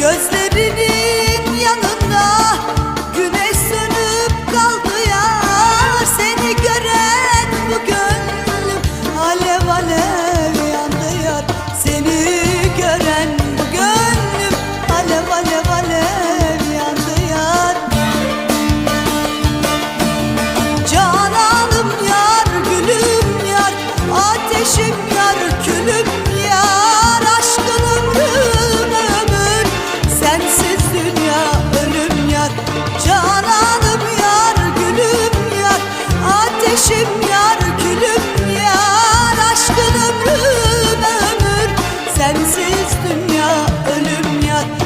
Gözlerinin yanında güneş sönüp kaldı ya. Seni gören bu gönlüm alev alev yandı yar Seni gören bu gönlüm alev alev alev yandı yar Cananım yar gülüm yar ateşim Sensiz dünya ölüm yattı